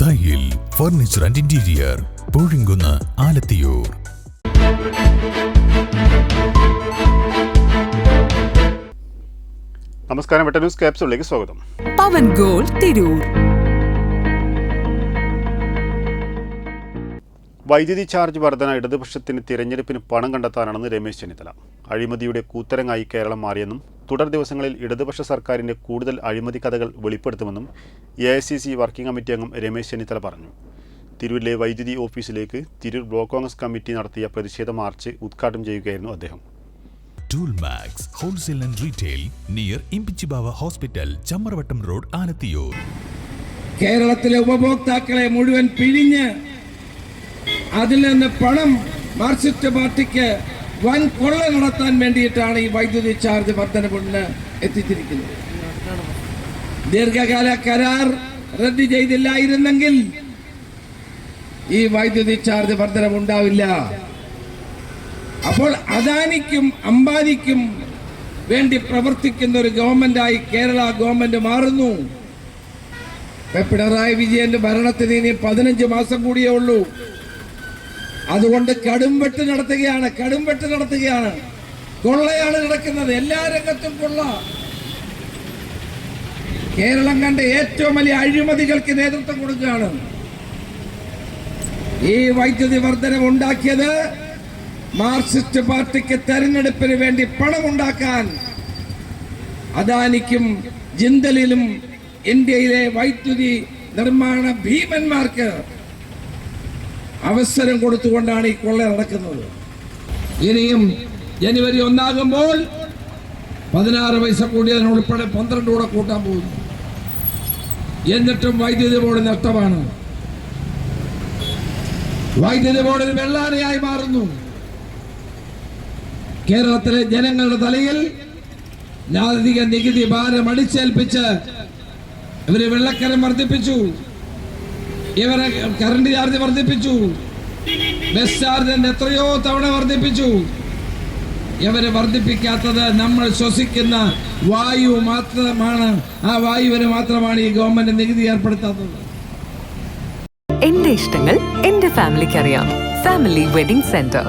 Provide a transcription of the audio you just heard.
Thayyil furniture and interior Poozhinkunnu Alathiyur. നമസ്കാരം വെട്ട news ക്യാപ്സുകളിലേക്ക് സ്വാഗതം. പവൻ ഗോൾ തിരൂർ. വൈദ്യുതി ചാർജ് വർധന ഇടതുപക്ഷത്തിന് തിരഞ്ഞെടുപ്പിന് പണം കണ്ടെത്താനാണെന്ന് രമേശ് ചെന്നിത്തല. അഴിമതിയുടെ കൂത്തരങ്ങായി കേരളം മാറിയെന്നും തുടർ ദിവസങ്ങളിൽ ഇടതുപക്ഷ സർക്കാരിന്റെ കൂടുതൽ അഴിമതി കഥകൾ വെളിപ്പെടുത്തുമെന്നും A I C C working committee അംഗം രമേശ് ചെന്നിത്തല പറഞ്ഞു. തിരൂരിലെ വൈദ്യുതി ഓഫീസിലേക്ക് തിരൂർ ബ്ലോക്ക് കോൺഗ്രസ് കമ്മിറ്റി നടത്തിയ പ്രതിഷേധ മാർച്ച് ഉദ്ഘാടനം ചെയ്യുകയായിരുന്നു അദ്ദേഹം. Tool max wholesale and retail near Imbichibava hospital Chammaravattam road Alathiyur കേരളത്തിലെ ഉപഭോക്താക്കളെ മുഴുവൻ പിഴിഞ്ഞ് അതിൽ നിന്ന് പണം മാർക്സിസ്റ്റ് പാർട്ടിക്ക് വൻ കൊള്ള നടത്താൻ വേണ്ടിയിട്ടാണ് ഈ വൈദ്യുതി ചാർജ് വർധനവിന് എത്തിച്ചിരിക്കുന്നത്. ദീർഘകാല കരാർ റദ്ദ് ചെയ്തില്ലായിരുന്നെങ്കിൽ ഈ വൈദ്യുതി ചാർജ് വർധനം ഉണ്ടാവില്ല അപ്പോൾ അദാനിക്കും അംബാനിക്കും വേണ്ടി പ്രവർത്തിക്കുന്ന ഒരു ഗവൺമെന്റായി കേരള ഗവൺമെന്റ് മാറുന്നു. പിണറായി വിജയന്റെ ഭരണത്തിന് ഇനി പതിനഞ്ച് മാസം കൂടിയേ ഉള്ളൂ. അതുകൊണ്ട് കടുംവെട്ട് നടത്തുകയാണ് കടുംവെട്ട് നടത്തുകയാണ്. കൊള്ളയാണ് നടക്കുന്നത്. എല്ലാ രംഗത്തും കൊള്ള. കേരളം കണ്ട ഏറ്റവും വലിയ അഴിമതികൾക്ക് നേതൃത്വം കൊടുക്കുകയാണ്. ഈ വൈദ്യുതി വർധനം ഉണ്ടാക്കിയത് മാർക്സിസ്റ്റ് പാർട്ടിക്ക് തെരഞ്ഞെടുപ്പിന് വേണ്ടി പണം ഉണ്ടാക്കാൻ അദാനിക്കും ജിന്തലിലും ഇന്ത്യയിലെ വൈദ്യുതി നിർമ്മാണ ഭീമന്മാർക്ക് അവസരം കൊടുത്തുകൊണ്ടാണ് ഈ കൊള്ള നടക്കുന്നത്. ഇനിയും ജനുവരി ഒന്നാകുമ്പോൾ പതിനാറ് പൈസ കൂടി അതിനുൾപ്പെടെ പന്ത്രണ്ട് കൂടെ കൂട്ടാൻ പോകുന്നു. എന്നിട്ടും വൈദ്യുതി ബോർഡ് നഷ്ടമാണ്. വൈദ്യുതി ബോർഡിൽ വെള്ളാനയായി മാറുന്നു. കേരളത്തിലെ ജനങ്ങളുടെ തലയിൽ ജാതിക നികുതി ഭാരം അടിച്ചേൽപ്പിച്ച് ഇവർ വെള്ളക്കരം വർദ്ധിപ്പിച്ചു. ഇവരെ കറണ്ട് ചാർജ് വർദ്ധിപ്പിച്ചു. ബസ് ചാർജ് എത്രയോ തവണ വർദ്ധിപ്പിച്ചു. ഇവർ വർദ്ധിപ്പിക്കാത്തത് നമ്മൾ ശ്വസിക്കുന്ന വായു മാത്രമാണ്. ആ വായുവിന് മാത്രമാണ് ഈ ഗവൺമെന്റ് നികുതി ഏർപ്പെടുത്താത്തത്. എന്റെ ഇഷ്ടങ്ങൾ എന്റെ ഫാമിലിക്ക് അറിയാം. Family wedding centre